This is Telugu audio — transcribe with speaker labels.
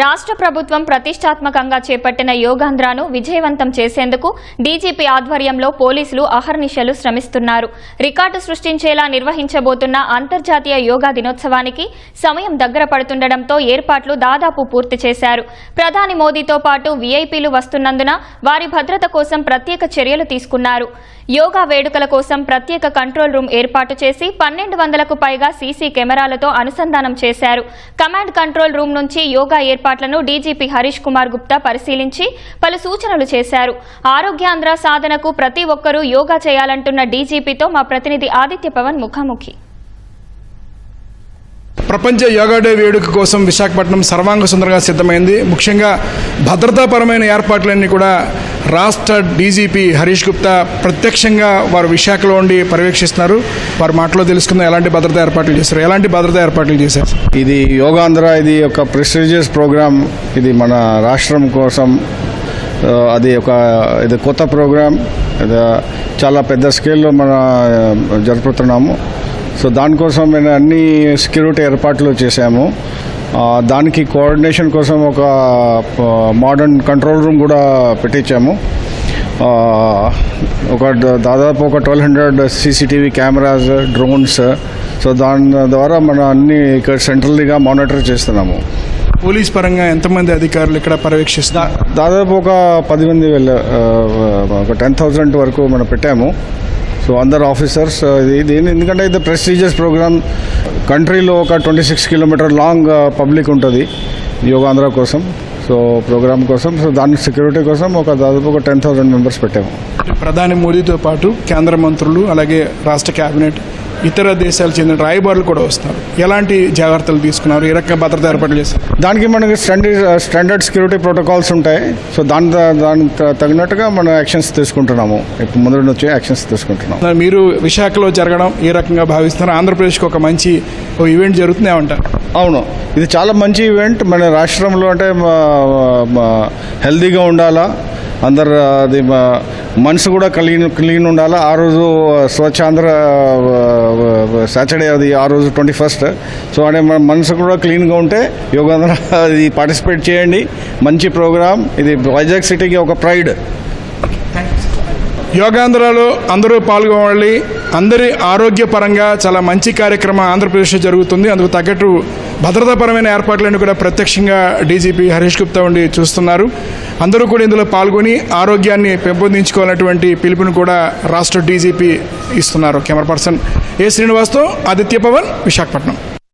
Speaker 1: రాష్ట్ర ప్రభుత్వం ప్రతిష్టాత్మకంగా చేపట్టిన యోగాంధ్రాను విజయవంతం చేసేందుకు డీజీపీ ఆధ్వర్యంలో పోలీసులు అహర్నిశలు శ్రమిస్తున్నారు. రికార్డు సృష్టించేలా నిర్వహించబోతున్న అంతర్జాతీయ యోగా దినోత్సవానికి సమయం దగ్గర పడుతుండటంతో ఏర్పాట్లు దాదాపు పూర్తి చేశారు. ప్రధాని మోదీతో పాటు వీఐపీలు వస్తున్నందున వారి భద్రత కోసం ప్రత్యేక చర్యలు తీసుకున్నారు. యోగా వేడుకల కోసం ప్రత్యేక కంట్రోల్ రూమ్ ఏర్పాటు చేసి పన్నెండు వందలకు పైగా సీసీ కెమెరాలతో అనుసంధానం చేశారు. కమాండ్ కంట్రోల్ రూమ్ నుంచి యోగా ఏర్పాట్లను డీజీపీ హరీష్ కుమార్ గుప్తా పరిశీలించి పలు సూచనలు చేశారు. ఆరోగ్యాంధ్ర సాధనకు ప్రతి ఒక్కరూ యోగా చేయాలంటున్న డీజీపీతో మా ప్రతినిధి ఆదిత్య పవన్ ముఖాముఖి.
Speaker 2: ప్రపంచ యోగా డే వేడుక కోసం విశాఖపట్నం సర్వాంగ సుందరంగా సిద్ధమైంది. ముఖ్యంగా భద్రతాపరమైన ఏర్పాట్లన్నీ కూడా రాష్ట్ర డీజీపీ హరీష్ గుప్తా ప్రత్యక్షంగా వారు విశాఖలో ఉండి పర్యవేక్షిస్తున్నారు. వారి మాటలో తెలుసుకుందాం ఎలాంటి భద్రతా ఏర్పాట్లు చేశారు. ఎలాంటి భద్రతా ఏర్పాట్లు చేశారు?
Speaker 3: ఇది యోగాంధ్ర ఇది ఒక ప్రెస్టీజియస్ ప్రోగ్రామ్. ఇది మన రాష్ట్రం కోసం అది ఒక ఇది కొత్త ప్రోగ్రామ్. ఇది చాలా పెద్ద స్కేల్లో మన జరుపుతున్నాము. సో దానికోసం మేము అన్ని సెక్యూరిటీ ఏర్పాట్లు చేశాము. దానికి కోఆర్డినేషన్ కోసం ఒక మోడర్న్ కంట్రోల్ రూమ్ కూడా పెట్టించాము. ఒక దాదాపు ఒక twelve hundred CCTV cameras drones so దాని ద్వారా మనం అన్ని ఇక్కడ సెంట్రల్గా మానిటర్ చేస్తున్నాము.
Speaker 2: పోలీస్ పరంగా ఎంతమంది అధికారులు ఇక్కడ పర్యవేక్షిస్తున్నారు?
Speaker 3: దాదాపు ఒక పది మంది వెళ్ళ ఒక టెన్ థౌజండ్ వరకు మనం పెట్టాము. సో అందరు ఆఫీసర్స్ ఇది ఎందుకంటే ఇది ప్రెస్టీజియస్ ప్రోగ్రామ్ కంట్రీలో ఒక twenty six kilometre long public ఉంటుంది. యోగాంధ్ర కోసం. సో ప్రోగ్రామ్ కోసం. సో దాని సెక్యూరిటీ కోసం ఒక దాదాపు ఒక టెన్ థౌజండ్ మెంబర్స్ పెట్టాము.
Speaker 2: ప్రధాని మోదీతో పాటు కేంద్ర మంత్రులు అలాగే రాష్ట్ర కేబినెట్ ఇతర దేశాలకు చెందిన రాయబారులు కూడా వస్తారు. ఎలాంటి జాగ్రత్తలు తీసుకున్నారు? ఏ రకంగా భద్రతా ఏర్పాట్లు చేశారు?
Speaker 3: దానికి మనకి స్టాండర్డ్ స్టాండర్డ్ సెక్యూరిటీ ప్రోటోకాల్స్ ఉంటాయి. సో దాని దానికి తగినట్టుగా మనం యాక్షన్స్ తీసుకుంటున్నాము. ఇప్పుడు ముందు నుంచి యాక్షన్స్ తీసుకుంటున్నాం
Speaker 2: మీరు విశాఖలో జరగడం ఏ రకంగా భావిస్తున్నారు? ఆంధ్రప్రదేశ్కి ఒక మంచి ఈవెంట్ జరుగుతుంది ఏమంటారు
Speaker 3: అవును. ఇది చాలా మంచి ఈవెంట్. మన రాష్ట్రంలో అంటే హెల్తీగా ఉండాలా? అందరు అది మా- మనసు కూడా క్లీన్ క్లీన్ ఉండాలి? ఆ రోజు స్వచ్ఛాంధ్ర సాటర్డే అది ఆ రోజు ట్వంటీ ఫస్ట్. సో అంటే మన మనసు కూడా క్లీన్గా ఉంటే యోగాంధ్ర అది పార్టిసిపేట్ చేయండి. మంచి ప్రోగ్రామ్. ఇది వైజాగ్ సిటీకి ఒక ప్రైడ్.
Speaker 2: యోగాంధ్రలో అందరూ పాల్గొనాలి. అందరి ఆరోగ్యపరంగా చాలా మంచి కార్యక్రమం ఆంధ్రప్రదేశ్లో జరుగుతుంది. అందుకు తగ్గట్టు భద్రతాపరమైన ఏర్పాట్లన్నీ కూడా ప్రత్యక్షంగా డీజీపీ హరీష్ గుప్తా ఉండి చూస్తున్నారు. అందరూ కూడా ఇందులో పాల్గొని ఆరోగ్యాన్ని పెంపొందించుకోవాలన్నటువంటి పిలుపుని కూడా రాష్ట్ర డీజీపీ ఇస్తున్నారు. కెమెరా పర్సన్ ఏ శ్రీనివాస్తో ఆదిత్య పవన్ విశాఖపట్నం.